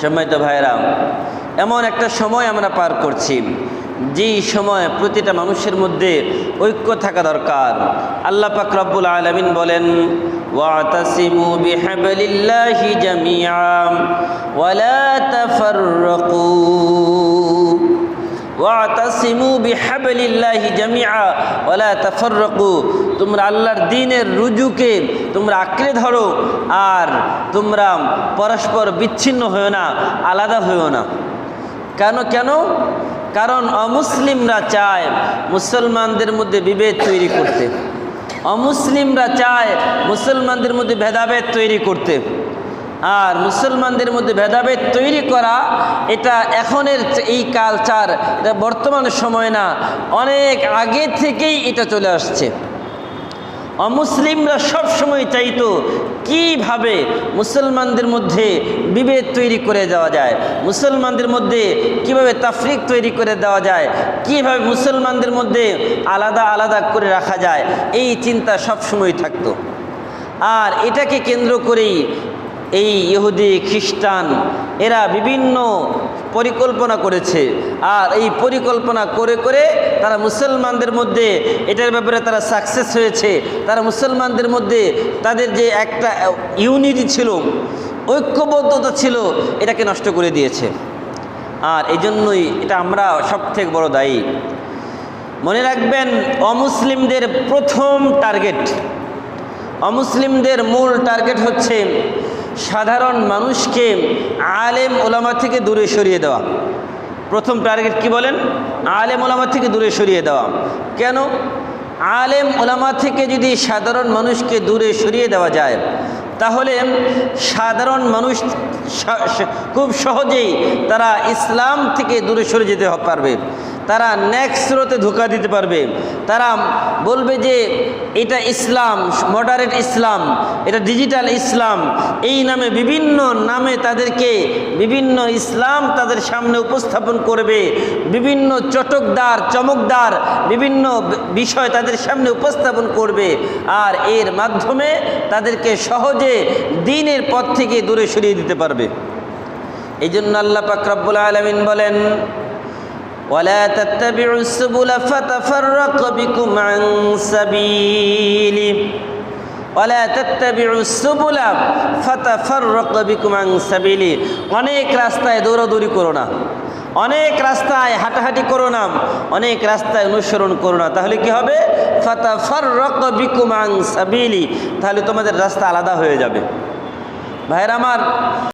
সম্মানিত ভাইরা এমন একটা সময় আমরা পার করছি, যেই সময় প্রতিটা মানুষের মধ্যে ঐক্য থাকা দরকার। আল্লাহ পাক রব্বুল আলমিন বলেন ওয়ালা ওয়ালা তোমরা আল্লাহর দ্বীনের রুজুকে তোমরা আঁকড়ে ধরো আর তোমরা পরস্পর বিচ্ছিন্ন হয়েও না, আলাদা হয়েও না। কেন কেন? কারণ অমুসলিমরা চায় মুসলমানদের মধ্যে বিভেদ তৈরি করতে। অমুসলিমরা চায় মুসলমানদের মধ্যে ভেদাভেদ তৈরি করতে। আর মুসলমানদের মধ্যে ভেদাভেদ তৈরি করা, এটা এখনের এই কালচার, এটা বর্তমান সময় না, অনেক আগে থেকেই এটা চলে আসছে। অমুসলিমরা সব সময় চাইতো কীভাবে মুসলমানদের মধ্যে বিভেদ তৈরি করে দেওয়া যায়, মুসলমানদের মধ্যে কীভাবে তাফরিক তৈরি করে দেওয়া যায়, কীভাবে মুসলমানদের মধ্যে আলাদা আলাদা করে রাখা যায়, এই চিন্তা সব সময় থাকতো। আর এটাকে কেন্দ্র করেই এই ইহুদি, খ্রিস্টান, এরা বিভিন্ন পরিকল্পনা করেছে। আর এই পরিকল্পনা করে করে তারা মুসলমানদের মধ্যে এটার ব্যাপারে তারা সাকসেস হয়েছে। তারা মুসলমানদের মধ্যে তাদের যে একটা ইউনিটি ছিল, ঐক্যবদ্ধতা ছিল, এটাকে নষ্ট করে দিয়েছে। আর এই জন্যই এটা আমরা সব থেকে বড় দায়ী। মনে রাখবেন, অমুসলিমদের প্রথম টার্গেট অমুসলিমদের মূল টার্গেট হচ্ছে সাধারণ মানুষকে আলেম ওলামা থেকে দূরে সরিয়ে দেওয়া। প্রথম টার্গেট কি বলেন? আলেম ওলামা থেকে দূরে সরিয়ে দেওয়া। কেন? আলেম ওলামা থেকে যদি সাধারণ মানুষকে দূরে সরিয়ে দেওয়া যায়, তাহলে সাধারণ মানুষ খুব সহজেই তারা ইসলাম থেকে দূরে সরে যেতে পারবে। তারা নেক্সট স্রোতে ধোকা দিতে পারবে। তারা বলবে যে, এটা ইসলাম, মডারেট ইসলাম, এটা ডিজিটাল ইসলাম। এই নামে বিভিন্ন নামে তাদেরকে বিভিন্ন ইসলাম তাদের সামনে উপস্থাপন করবে। বিভিন্ন চটকদার, চমকদার, বিভিন্ন বিষয় তাদের সামনে উপস্থাপন করবে। আর এর মাধ্যমে তাদেরকে সহজে দিনের পথ থেকে দূরে সরিয়ে দিতে পারবে। এই জন্য আল্লাহ পাকরাবুল আলমিন বলেন ولا تتبعوا السبل فتفرق بكم عن سبيله ولا تتبعوا السبل فتفرق بكم عن سبيله অনেক রাস্তায় দৌড়াদৌড়ি করো না অনেক রাস্তায় হাঁটাহাঁটি করো না অনেক রাস্তায় অনুসরণ করো না তাহলে কি হবে ফাতাফাররাক বিকুম আন সাবিলি তাহলে তোমাদের রাস্তা আলাদা হয়ে যাবে ভাইরা আমার